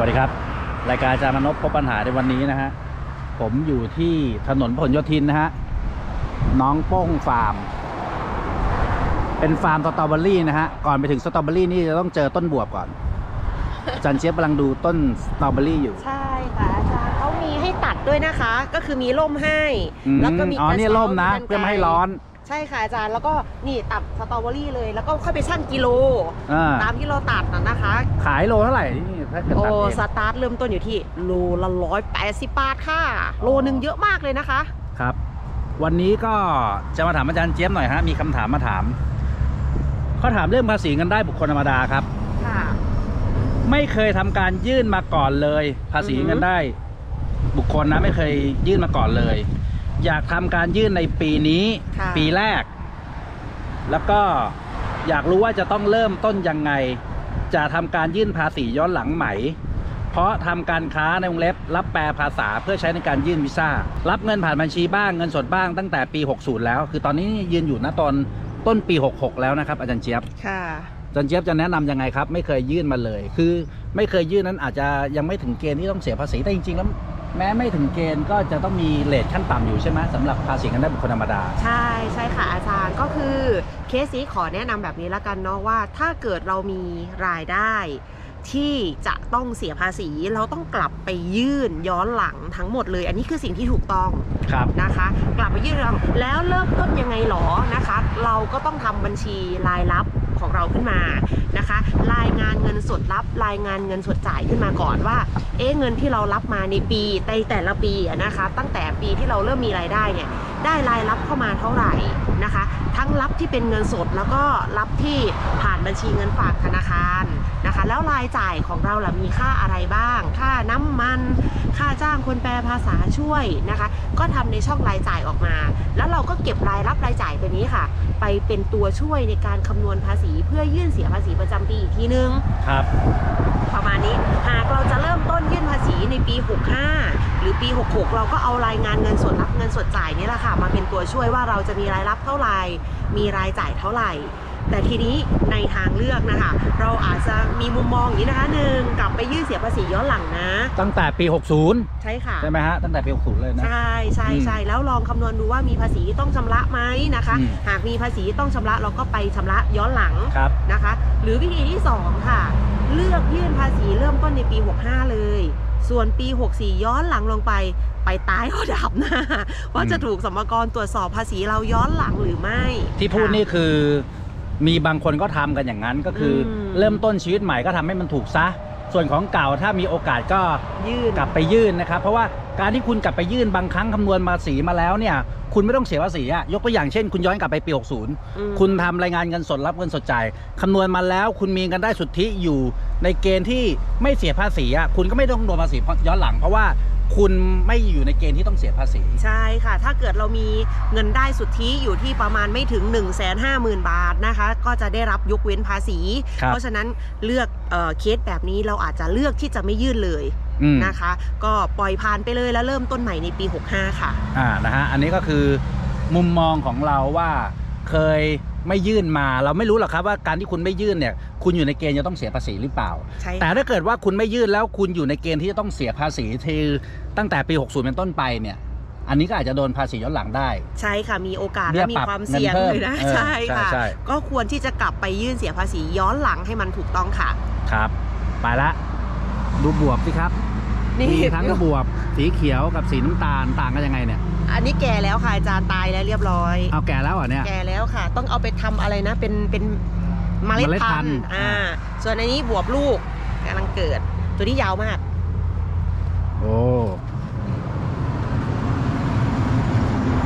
วัสดีครับ รายการอาจารย์มนพพบปัญหาในวันนี้นะฮะ ผมอยู่ที่ถนนพหลโยธินนะฮะ น้องโป้งฟาร์ม เป็นฟาร์มสตรอเบอรี่นะฮะ ก่อนไปถึงสตรอเบอรี่นี่จะต้องเจอต้นบวบก่อน อาจารย์เจี๊ยบกำลังดูต้นสตรอเบอรี่อยู่ ใช่ค่ะอาจารย์เขามีให้ตัดด้วยนะคะ ก็คือมีร่มให้อืมแล้วก็มีอ๋อกระนี่เช้าร่มนะกรรเพื่อไม่ให้ร้อน ใช่ค่ะอาจารย์แล้วก็นี่ตัดสตรอเบอรี่เลย แล้วก็ค่อยไปชั่งกิโล อ่าตามที่เราตัดน่ะนะคะขายโลเท่าไหร่นี่ถ้าเกิดโอ้ตัดเองสตาร์ทเริ่มต้นอยู่ที่โลละร้อยแปดสิบบาทค่ะ โลหนึ่งเยอะมากเลยนะคะ ครับ วันนี้ก็จะมาถามอาจารย์เจี๊ยบหน่อยฮะมีคำถามมาถามเขาถามเรื่องภาษีเงินได้บุคคลธรรมดาครับ ค่ะ ไม่เคยทำการยื่นมาก่อนเลย ภาษีอือฮึ เงินได้ บุคคลนะไม่เคยยื่นมาก่อนเลย อยากทำการยื่นในปีนี้ ค่ะ ปีแรก แล้วก็อยากรู้ว่าจะต้องเริ่มต้นยังไง จะทำการยื่นภาษีย้อนหลังไหม เพราะทำการค้าในวงเล็บรับแปลภาษาเพื่อใช้ในการยื่นวีซ่า รับเงินผ่านบัญชีบ้างเงินสดบ้างตั้งแต่ปี 60 แล้ว คือตอนนี้ยืนอยู่ณตอนต้นปี 66 แล้วนะครับอาจารย์เจี๊ยบ ค่ะ อาจารย์เจี๊ยบจะแนะนำยังไงครับ ไม่เคยยื่นมาเลย คือไม่เคยยื่นนั้นอาจจะยังไม่ถึงเกณฑ์ที่ต้องเสียภาษีแต่จริงๆแล้ว แม้ไม่ถึงเกณฑ์ก็จะต้องมีเลทขั้นต่ำอยู่ใช่ไหมสำหรับภาษีเงินได้บุคคลธรรมดา ใช่ใช่ค่ะอาจารย์ก็คือเคสนี้ขอแนะนำแบบนี้ละกันเนาะว่า ถ้าเกิดเรามีรายได้ ที่จะต้องเสียภาษีเราต้องกลับไปยื่นย้อนหลังทั้งหมดเลย อันนี้คือสิ่งที่ถูกต้อง ครับนะคะ กลับไปยื่นย้องแล้วเริ่มต้นยังไงหรอนะคะ เราก็ต้องทำบัญชีรายรับของเราขึ้นมานะคะ รายงานเงินสดรับ รายงานเงินสดจ่ายขึ้นมาก่อนว่า เอ๊ะเงินที่เรารับมาในปีในแต่ละปีนะคะ ตั้งแต่ปีที่เราเริ่มมีรายได้เนี่ยได้รายรับเข้ามาเท่าไหร่นะคะ ทั้งรับที่เป็นเงินสดแล้วก็รับที่ผ่านบัญชีเงินฝากธนาคารนะคะ แล้วรายจ่ายของเราล่ะมีค่าอะไรบ้าง ค่าน้ำมัน ค่าจ้างคนแปลภาษาช่วยนะคะ ก็ทำในช่องรายจ่ายออกมา แล้วเราก็เก็บรายรับรายจ่ายตัวนี้ค่ะ ไปเป็นตัวช่วยในการคำนวณภาษีเพื่อยื่นเสียภาษีประจำปีอีกทีนึงครับประมาณนี้หากเราจะเริ่มต้นยื่นภาษีในปี 65 หรือปี 66 เราก็เอารายงานเงินสดรับเงินสดจ่ายนี่แหละค่ะ มาเป็นตัวช่วยว่าเราจะมีรายรับเท่าไหร่มีรายจ่ายเท่าไหร่ แต่ทีนี้ในทางเลือกนะคะ เราอาจจะมีมุมมองอย่างนี้นะคะหนึ่งกลับไปยื่นเสียภาษีย้อนหลังนะ ตั้งแต่ปี 60 ใช่ค่ะ ใช่ไหมฮะ ตั้งแต่ปี 60 เลยนะ ใช่ใช่อืมใช่แล้วลองคำนวณดูว่ามีภาษีต้องชำระไหมนะคะ อืม หากมีภาษีต้องชำระเราก็ไปชำระย้อนหลังครับ นะคะ หรือวิธีที่ 2 ค่ะ เลือกยื่นภาษีเริ่มต้นในปี 65 เลย ส่วนปี 64 ย้อนหลังลงไปไปตายก็ดับหน้าว่าจะถูกสมกรตรวจสอบภาษีเราย้อนหลังหรือไม่ที่พูดค่ะนี่คือ มีบางคนก็ทำกันอย่างนั้นก็คืออมเริ่มต้นชีวิตใหม่ก็ทำให้มันถูกซะ ส่วนของเก่าถ้ามีโอกาสก็ยื่น กลับไปยื่นนะครับ เพราะว่าการที่คุณกลับไปยื่นบางครั้งคำนวณภาษีมาแล้วเนี่ย คุณไม่ต้องเสียภาษีอะยกตัวอย่างเช่น คุณย้อนกลับไปปี60อืมคุณทำรายงานเงินสดรับเงินสดจ่ายคำนวณมาแล้วคุณมีเงินได้สุทธิอยู่ ในเกณฑ์ที่ไม่เสียภาษีอะคุณก็ไม่ต้องโดนภาษีย้อนหลังเพราะว่า คุณไม่อยู่ในเกณฑ์ที่ต้องเสียภาษี ใช่ค่ะ ถ้าเกิดเรามีเงินได้สุทธิอยู่ที่ประมาณไม่ถึง 1 5 0 0 0 0 บาทนะคะ ก็จะได้รับยกเว้นภาษี ครับเพราะฉะนั้นเลือกเอ่อเคสแบบนี้เราอาจจะเลือกที่จะไม่ยื่นเลยอืม นะคะ ก็ปล่อยผ่านไปเลยแล้วเริ่มต้นใหม่ในปี 65 ค่ะ อ่านะฮะอันนี้ก็คือมุมมองของเราว่าเคย ไม่ยื่นมาเราไม่รู้หรอกครับว่าการที่คุณไม่ยื่นเนี่ยคุณอยู่ในเกณฑ์จะต้องเสียภาษีหรือเปล่า ใช่ แต่ถ้าเกิดว่าคุณไม่ยื่นแล้วคุณอยู่ในเกณฑ์ที่จะต้องเสียภาษีที่ตั้งแต่ปี 60 เป็นต้นไปเนี่ยอันนี้ก็อาจจะโดนภาษีย้อนหลังได้ ใช่ค่ะมีโอกาสเบี้และยมีปรับความเสี่ยงเงินเพิ่มเลยนะเออใช่ค่ะใช่ใช่ก็ควรที่จะกลับไปยื่นเสียภาษีย้อนหลังให้มันถูกต้องค่ะ ครับ ไปละ ดูบวบสิครับนี่มีทั้งบวบสีเขียวกับสีน้ำตาลต่างกันยังไงเนี่ย อันนี้แก่แล้วค่ะอาจารย์ตายแล้วเรียบร้อย เอาแก่แล้วเหรอเนี่ย แก่แล้วค่ะ ต้องเอาไปทำอะไรนะ เป็นเป็นเมล็ดเมล็ดพัพันนธุ์ ธุ์อ่าอ่าส่วนอันนี้บวบลูกกำลังเกิด ตัวนี้ยาวมาก โอ้